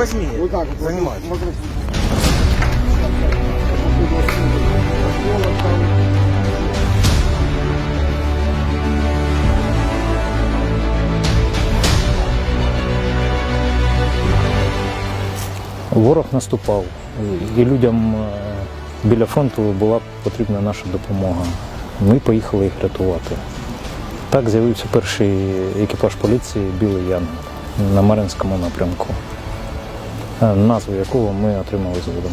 возьми. Вот так вот. Занимай. Смотри. Ворог наступав, і людям е, біля фронту була потрібна наша допомога. Ми поїхали їх рятувати. Так з'явився перший екіпаж поліції Білий Янгол на Мар'їнському напрямку, е, назву якого ми отримали згодом.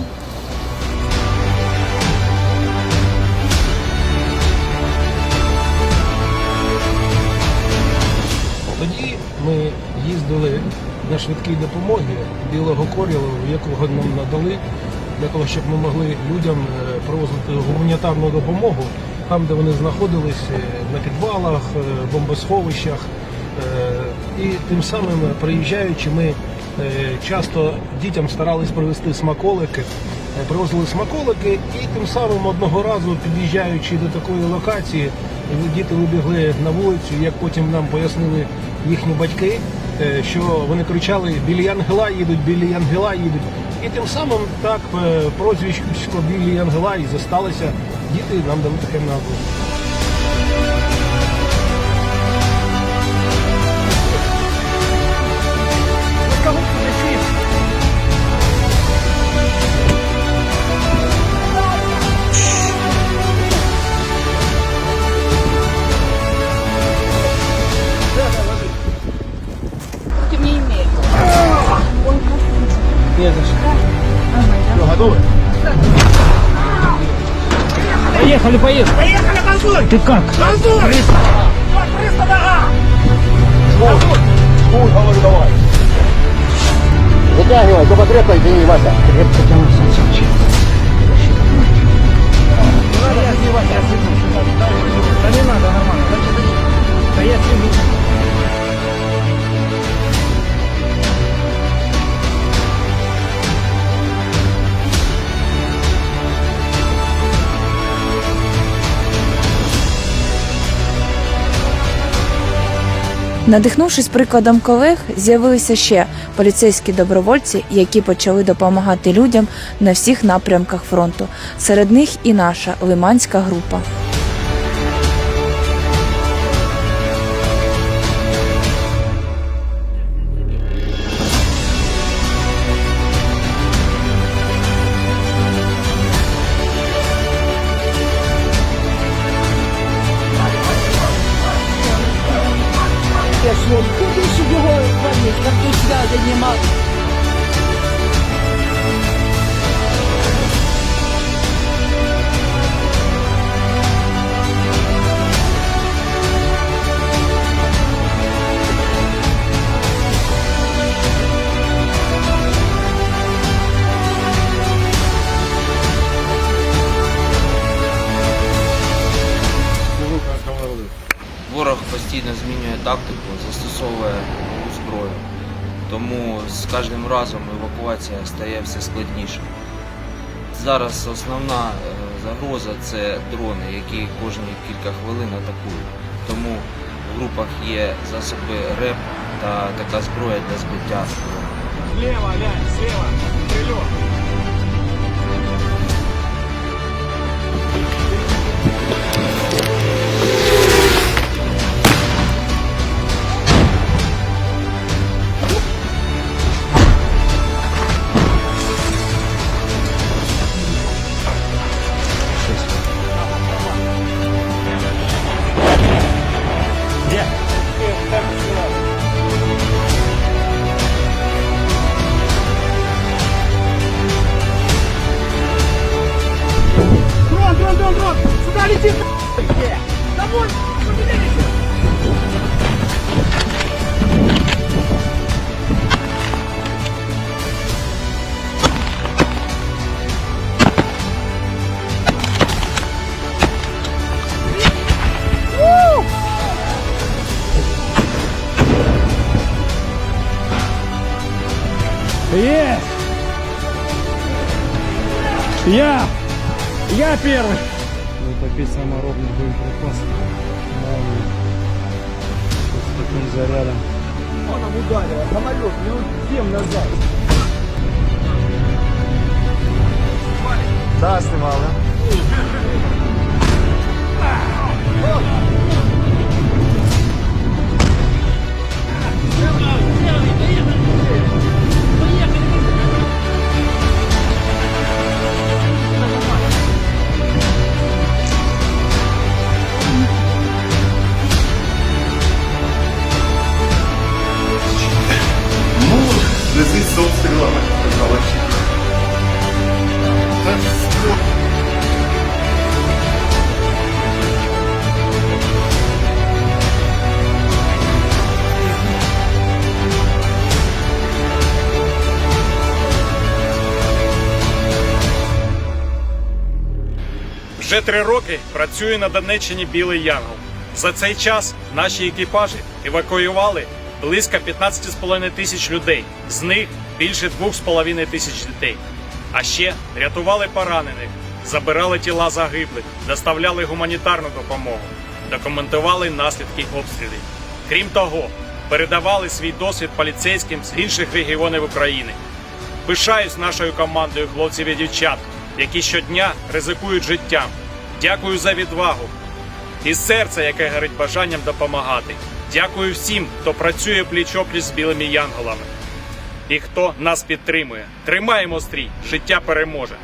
Тоді ми їздили на швидкій допомоги білого корілу, якого нам надали, для того, щоб ми могли людям е, провозити гуманітарну допомогу там, де вони знаходились, е, на підвалах, бомбосховищах. Е, І тим самим, приїжджаючи, ми е, часто дітям старались привезти смаколики, Е, привозили смаколики, і тим самим одного разу, під'їжджаючи до такої локації, діти вибігли на вулицю, як потім нам пояснили їхні батьки, що вони кричали Білі Ангела їдуть, білі Ангела їдуть. І тим самим так прозвисько Білі Ангела і зосталося. Діти нам дали таке назву. Все, готовы? Поехали, поехали. Поехали, танцуй! Ты как? Танцуй! Крыса! Крыса, нога! Танцуй! Фу, давай. Вытягивай, только крепко, извини, Вася. Крепко тянусь. Надихнувшись прикладом колег, з'явилися ще поліцейські добровольці, які почали допомагати людям на всіх напрямках фронту. Серед них і наша лиманська група. Ворог постійно змінює тактику, Нову зброю. Тому з кожним разом евакуація стає все складніше. Зараз основна е, загроза це дрони, які кожні кілька хвилин атакують. Тому в групах є засоби РЕП та така зброя для збиття. Слева, глянь, слева, прильот. Сюда летит! Домой! Есть! Я! Я первый! попить саморобный боеприпас. С таким зарядом. Он нам ударил, самолет, минут 7 назад. Да, снимал, да? Вже три роки працює на Донеччині Білий Янгол. За цей час наші екіпажі евакуювали близько 15,5 тисяч людей, з них більше 2,5 тисяч дітей. А ще рятували поранених, забирали тіла загиблих, доставляли гуманітарну допомогу, документували наслідки обстрілів. Крім того, передавали свій досвід поліцейським з інших регіонів України. Пишаюсь нашою командою хлопців і дівчат, які щодня ризикують життям. Дякую за відвагу і серце, яке горить бажанням допомагати. Дякую всім, хто працює пліч-опліч з білими янголами і хто нас підтримує. Тримаємо стрій, життя переможе.